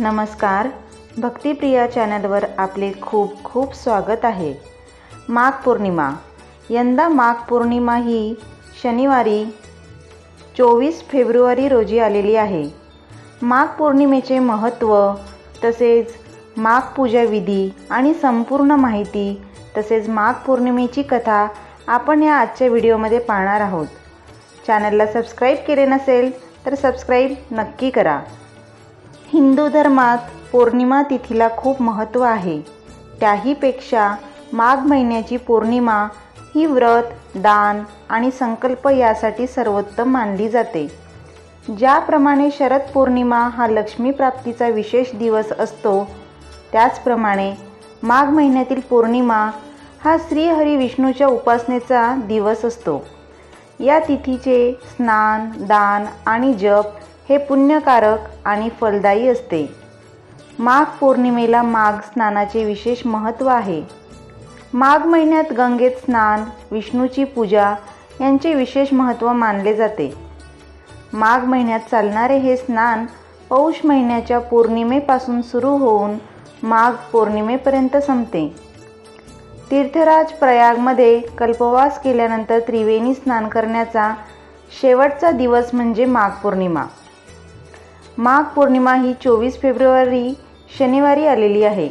नमस्कार. भक्तिप्रिया चॅनलवर आपले खूप खूप स्वागत आहे. माघ पौर्णिमा. यंदा माघ पौर्णिमा ही शनिवारी चोवीस फेब्रुवारी रोजी आलेली आहे. माघ पौर्णिमेचे महत्त्व तसेच माघ पूजा विधी आणि संपूर्ण माहिती तसेच माघ पौर्णिमेची कथा आपण या आजच्या व्हिडिओमध्ये पाहणार आहोत. चॅनलला सबस्क्राईब केले नसेल तर सबस्क्राईब नक्की करा. हिंदू धर्मात पौर्णिमा तिथीला खूप महत्त्व आहे. त्याहीपेक्षा माघ महिन्याची पौर्णिमा ही व्रत दान आणि संकल्प यासाठी सर्वोत्तम मानली जाते. ज्याप्रमाणे शरद पौर्णिमा हा लक्ष्मी प्राप्तीचा विशेष दिवस असतो त्याचप्रमाणे माघ महिन्यातील पौर्णिमा हा श्रीहरी विष्णूच्या उपासनेचा दिवस असतो. या तिथीचे स्नान दान आणि जप हे पुण्यकारक आणि फलदायी असते. माघ पौर्णिमेला माघ स्नानाचे विशेष महत्त्व आहे. माघ महिन्यात गंगेत स्नान विष्णूची पूजा यांचे विशेष महत्त्व मानले जाते. माघ महिन्यात चालणारे हे स्नान पौष महिन्याच्या पौर्णिमेपासून सुरू होऊन माघ पौर्णिमेपर्यंत संपते. तीर्थराज प्रयागमध्ये कल्पवास केल्यानंतर त्रिवेणी स्नान करण्याचा शेवटचा दिवस म्हणजे माघ पौर्णिमा. माघ पौर्णिमा ही चोवीस फेब्रुवारी शनिवारी आलेली आहे.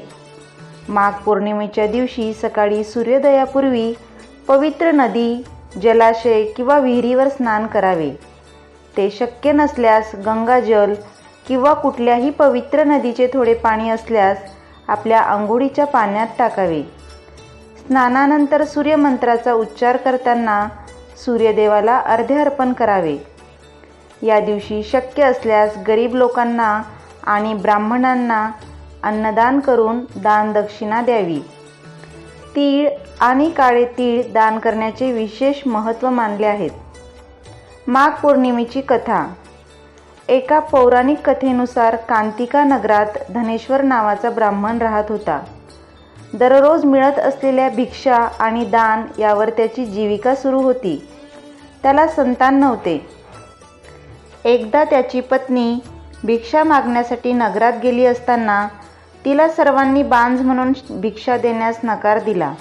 माघ पौर्णिमेच्या दिवशी सकाळी सूर्योदयापूर्वी पवित्र नदी जलाशय किंवा विहिरीवर स्नान करावे. ते शक्य नसल्यास गंगाजल किंवा कुठल्याही पवित्र नदीचे थोडे पाणी असल्यास आपल्या आंघोळीच्या पाण्यात टाकावे. स्नानानंतर सूर्यमंत्राचा उच्चार करताना सूर्यदेवाला अर्धे अर्पण करावे. या दिवशी शक्य असल्यास गरीब लोकांना आणि ब्राह्मणांना अन्नदान करून दानदक्षिणा द्यावी. तीळ आणि काळे तीळ दान करण्याचे विशेष महत्त्व मानले आहेत. माघ पौर्णिमेची कथा. एका पौराणिक कथेनुसार कांतिका नगरात धनेश्वर नावाचा ब्राह्मण राहत होता. दररोज मिळत असलेल्या भिक्षा आणि दान यावर त्याची जीविका सुरू होती. त्याला संतान नव्हते. एकदा त्याची पत्नी भिक्षा मागण्यासाठी नगरात गेली असताना तिला सर्वांनी बांझ म्हणून भिक्षा देण्यास नकार दिला.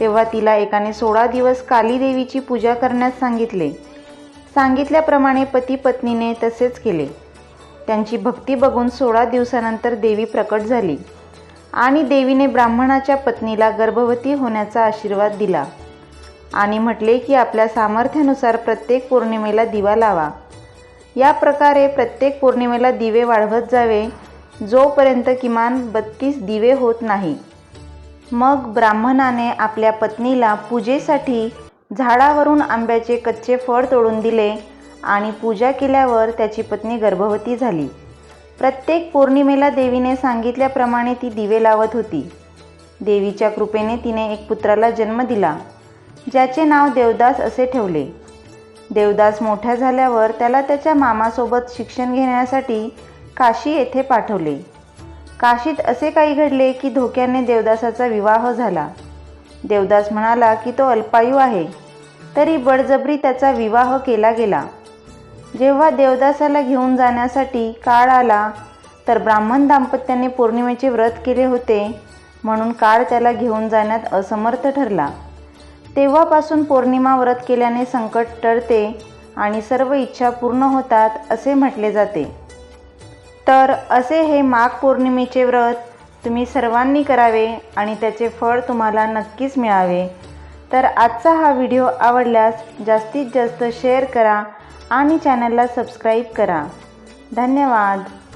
तेव्हा तिला एकाने सोळा दिवस काली देवीची पूजा करण्यास सांगितले. सांगितल्याप्रमाणे पती पत्नीने तसेच केले. त्यांची भक्ती बघून सोळा दिवसानंतर देवी प्रकट झाली आणि देवीने ब्राह्मणाच्या पत्नीला गर्भवती होण्याचा आशीर्वाद दिला आणि म्हटले की आपल्या सामर्थ्यानुसार प्रत्येक पौर्णिमेला दिवा लावा. या प्रकारे प्रत्येक पौर्णिमेला दिवे वाढवत जावे. जोपर्यंत किमान बत्तीस दिवे होत नाही. मग ब्राह्मणाने आपल्या पत्नीला पूजेसाठी झाडावरून आंब्याचे कच्चे फळ तोडून दिले आणि पूजा केल्यावर त्याची पत्नी गर्भवती झाली. प्रत्येक पौर्णिमेला देवीने सांगितल्याप्रमाणे ती दिवे लावत होती. देवीच्या कृपेने तिने एक पुत्राला जन्म दिला ज्याचे नाव देवदास असे ठेवले. देवदास मोठ्या झाल्यावर त्याला त्याच्या मामासोबत शिक्षण घेण्यासाठी काशी येथे पाठवले. काशीत असे काही घडले की धोक्याने देवदासाचा विवाह झाला. देवदास म्हणाला की तो अल्पायू आहे तरी बळजबरी त्याचा विवाह केला गेला. जेव्हा देवदासाला घेऊन जाण्यासाठी काळ आला तर ब्राह्मण दाम्पत्याने पौर्णिमेचे व्रत केले होते म्हणून काळ त्याला घेऊन जाण्यात असमर्थ ठरला. तेव्हापासून पौर्णिमा व्रत केल्याने संकट टळते आणि सर्व इच्छा पूर्ण होतात असे म्हटले जाते. तर असे हे माघ पौर्णिमेचे व्रत तुम्ही सर्वांनी करावे आणि त्याचे फळ तुम्हाला नक्कीच मिळावे. तर आजचा हा व्हिडिओ आवडल्यास जास्तीत जास्त शेअर करा आणि चॅनलला सबस्क्राईब करा. धन्यवाद.